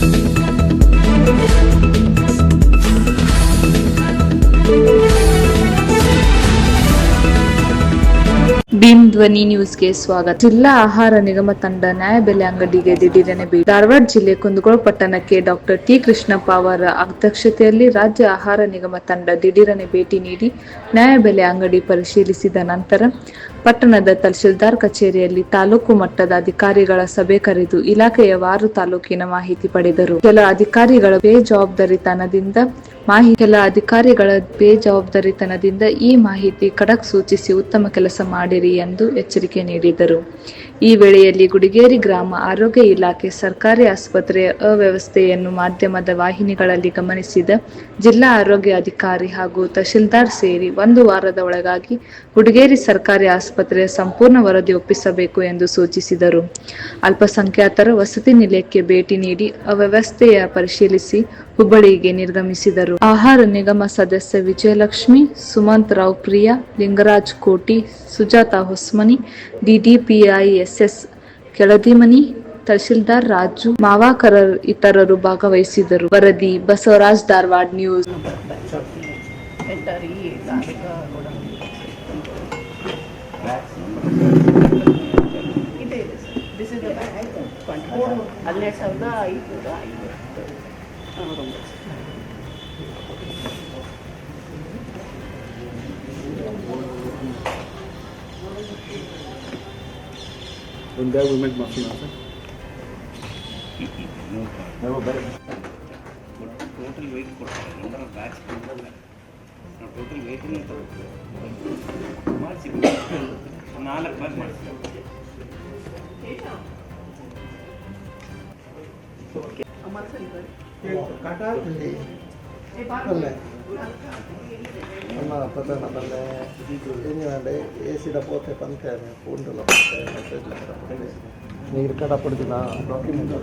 Thank you. Bhim ಧ್ವನಿ ನ್ಯೂಸ್ಗೆ ಸ್ವಾಗತ. ಜಿಲ್ಲಾ ಆಹಾರ ನಿಗಮ ತಂಡ ನ್ಯಾಯಬೆಲೆ ಅಂಗಡಿಗೆ ದಿಢೀರನೆ ಭೇಟಿ. ಧಾರವಾಡ ಜಿಲ್ಲೆ ಕುಂದಗೋಳ ಪಟ್ಟಣಕ್ಕೆ ಡಾಕ್ಟರ್ ಟಿ ಕೃಷ್ಣಪ್ಪ ಅವರ ಅಧ್ಯಕ್ಷತೆಯಲ್ಲಿ ರಾಜ್ಯ ಆಹಾರ ನಿಗಮ ತಂಡ ದಿಢೀರನೆ ಭೇಟಿ ನೀಡಿ ನ್ಯಾಯಬೆಲೆ ಅಂಗಡಿ ಪರಿಶೀಲಿಸಿದ ನಂತರ ಪಟ್ಟಣದ ತಹಶೀಲ್ದಾರ್ ಕಚೇರಿಯಲ್ಲಿ ತಾಲೂಕು ಮಟ್ಟದ ಅಧಿಕಾರಿಗಳ ಸಭೆ ಕರೆದು ಇಲಾಖೆಯ ವಾರು ತಾಲೂಕಿನ ಮಾಹಿತಿ ಪಡೆದರು. ಕೆಲ ಅಧಿಕಾರಿಗಳ ಬೇಜವಾಬ್ದಾರಿತನದಿಂದ ಮಾಹಿತಿ ಕೆಲ ಅಧಿಕಾರಿಗಳ ಬೇಜವಾಬ್ದಾರಿತನದಿಂದ ಈ ಮಾಹಿತಿ ಖಡಕ್ ಸೂಚಿಸಿ ಉತ್ತಮ ಕೆಲಸ ಮಾಡಿರಿ ಎಂದು ಎಚ್ಚರಿಕೆ ನೀಡಿದರು. ಈ ವೇಳೆಯಲ್ಲಿ ಗುಡಿಗೇರಿ ಗ್ರಾಮ ಆರೋಗ್ಯ ಇಲಾಖೆ ಸರ್ಕಾರಿ ಆಸ್ಪತ್ರೆಯ ಅವ್ಯವಸ್ಥೆಯನ್ನು ಮಾಧ್ಯಮದ ವಾಹಿನಿಗಳಲ್ಲಿ ಗಮನಿಸಿದ ಜಿಲ್ಲಾ ಆರೋಗ್ಯ ಅಧಿಕಾರಿ ಹಾಗೂ ತಹಶೀಲ್ದಾರ್ ಸೇರಿ ಒಂದು ವಾರದ ಒಳಗಾಗಿ ಗುಡಿಗೇರಿ ಸರ್ಕಾರಿ ಆಸ್ಪತ್ರೆಯ ಸಂಪೂರ್ಣ ವರದಿ ಒಪ್ಪಿಸಬೇಕು ಎಂದು ಸೂಚಿಸಿದರು. ಅಲ್ಪಸಂಖ್ಯಾತರು ವಸತಿ ನಿಲಯಕ್ಕೆ ಭೇಟಿ ನೀಡಿ ಅವ್ಯವಸ್ಥೆಯ ಪರಿಶೀಲಿಸಿ ಹುಬ್ಬಳ್ಳಿಗೆ ನಿರ್ಗಮಿಸಿದರು. ಆಹಾರ ನಿಗಮ ಸದಸ್ಯ ವಿಜಯಲಕ್ಷ್ಮಿ, ಸುಮಂತ್ ರಾವ್ ಪ್ರಿಯಾ, ಲಿಂಗರಾಜ್ ಕೋಟಿ, ಸುಜಾತಾ ಹೊಸ್ಮನಿ ಡಿಡಿಪಿಐಎಸ್ಎಸ್ ಕೆಳದಿಮನಿ ತಹಶೀಲ್ದಾರ್ ರಾಜು ಮಾವಾಕರ ಇತರರು ಭಾಗವಹಿಸಿದರು ವರದಿ ಬಸವರಾಜ್ ಧಾರವಾಡ್ ನ್ಯೂಸ್. ಹನ್ನೆರಡು ಸಾವಿರದ ಐದುನೂರ ಐವತ್ತು ಒಂಬತ್ತು One guy we make muffin also. Total weight ಕೊಡ್ತಾರೆ ನಂಬರ್ ಆಫ್ ಬ್ಯಾಗ್ಸ್ ಕೊಡಲ್ಲ ನಾವು ಟೋಟಲ್ ವೆಯ್ಟಿನ ತಗೋತೀವಿ ಮಾಡಿಸಿ ನಾಲ್ಕು ಬ್ಯಾಗ್ ಮಾಡಿಸಿ ಅಮರ್ అమ్మ అప్పతన మళ్ళీ ఏంటంటే ఏసీలో పోతే పనికారు ఫోన్లో నేను ఇక్కడ అప్పటికి నా డాక్యుమెంట్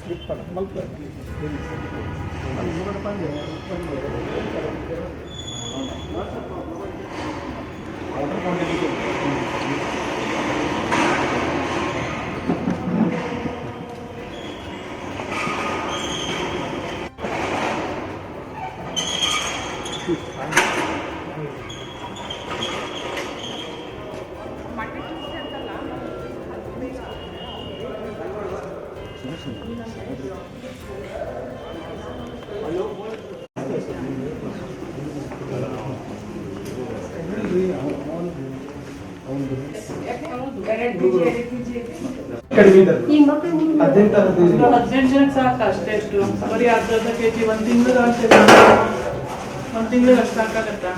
స్లిప్ పడ మళ్ళీ పని చేయాలి ಹದಿನೆಂಟು ಜನಕ್ಕೆ ಸಾಕು ಅಷ್ಟೇ ಬರೀ ಅರ್ಧ ಅರ್ಧ ಕೆ ಜಿ ಒಂದು ತಿಂಗಳು ಒಂದು ಅಷ್ಟು ಸಾಕಾಗತ್ತಾ?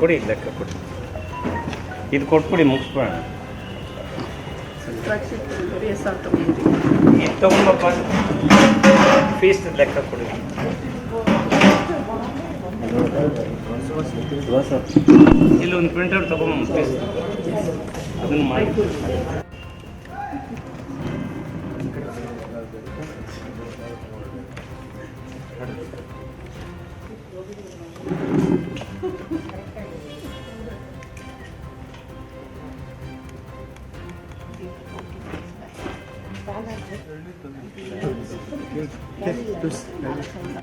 ಕೊಡಿ, ಲೆಕ್ಕ ಕೊಡಿ. ಇದು ಕೊಟ್ಬಿಡಿ ಮುಗಿಸ್ಬೇಡ ಇದು ತಗೊಂಬಪ್ಪ. ಫೀಸ್ ಲೆಕ್ಕ ಕೊಡಿ. ಇಲ್ಲಿ ಒಂದು ಪ್ರಿಂಟರ್ ತಗೊಂಬ ಫೀಸ್ ಅದನ್ನು ಮಾಡಿ.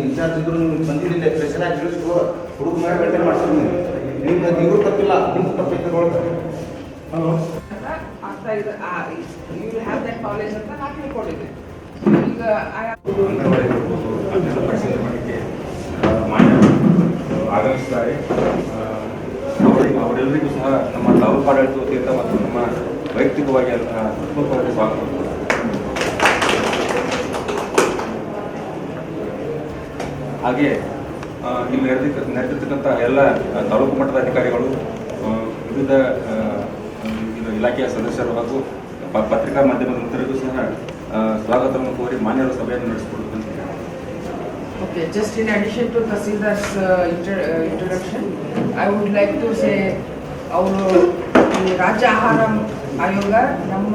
ಇನ್ಚಾರ್ಜ್ ಇದ್ರು ನಿಮ್ಗೆ ಬಂದಿರಲಿಲ್ಲ ಪ್ರೆಷರ್ ಆಗಿ ಇಳಿಸ್ಕೊ ಹುಡುಗ ಮೇಲೆ ಮೇಂಟೈನ್ ಮಾಡ್ತೀನಿ ನಿಮ್ಗೆ ಇವ್ರು ತಪ್ಪಿಲ್ಲ ನಿಮ್ಗೆ ತಪ್ಪೈತೆ ಒಳಗೆ ಅರ್ಧ ಮಾಡ್ತಾ ಇದ್ದ ಯು ಹ್ಯಾವ್ ದಟ್ ನಾನು ತಿಳ್ಕೊಂಡಿದ್ದೆ. ಈಗ ಆಗಮಿಸಿದ್ದಾರೆ ಅವರೆಲ್ಲರಿಗೂ ಸಹ ನಮ್ಮ ತಾಲೂಕು ಆಡಳಿತ ವತಿಯಿಂದ ಮತ್ತು ನಮ್ಮ ವೈಯಕ್ತಿಕವಾಗಿ ಅಂತಹ ಹೃತ್ಪೂರ್ವಕವಾದ ಸ್ವಾಗತ ಹಾಗೆ ಇಲ್ಲಿ ನಡೆದಿದ್ದ ನಡೆದಿರ್ತಕ್ಕಂಥ ಎಲ್ಲ ತಾಲೂಕು ಮಟ್ಟದ ಅಧಿಕಾರಿಗಳು ವಿವಿಧ ಇಲಾಖೆಯ ಸದಸ್ಯರು ಹಾಗೂ ಪತ್ರಿಕಾ ಮಾಧ್ಯಮದ ಮಿತ್ರರಿಗೂ ಸಹ ಸ್ವಾಗತವನ್ನು ಕೋರಿ ಮಾನ್ಯರ ಸಭೆಯನ್ನು ನಡೆಸಿಕೊಡುತ್ತೇನೆ. Okay, just in addition to Tasida's uh, I would like to say ಅವರು ರಾಜ್ಯ ಆಹಾರ ಆಯೋಗ ನಮ್ಮ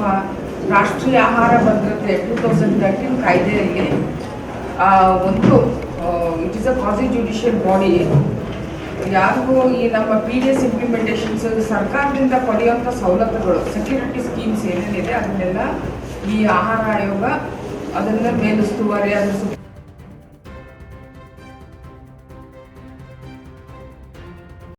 ರಾಷ್ಟ್ರೀಯ ಆಹಾರ ಭದ್ರತೆ ಟೂ ತೌಸಂಡ್ ತರ್ಟೀನ್ ಕಾಯ್ದೆಯಲ್ಲಿ ಒಂದು it is a quasi judicial body ಯಾರಿಗೂ ಈ ನಮ್ಮ ಪಿ ಡಿ ಎಸ್ ಇಂಪ್ಲಿಮೆಂಟೇಷನ್ಸ್ ಸರ್ಕಾರದಿಂದ ಪಡೆಯುವಂಥ ಸವಲತ್ತುಗಳು ಸೆಕ್ಯೂರಿಟಿ ಸ್ಕೀಮ್ಸ್ ಏನೇನಿದೆ ಅದನ್ನೆಲ್ಲ ಈ ಆಹಾರ ಆಯೋಗ ಅದನ್ನ ಮೇಲುಸ್ತುವಾರಿ ಅದ್ರ ಸುತ್ತ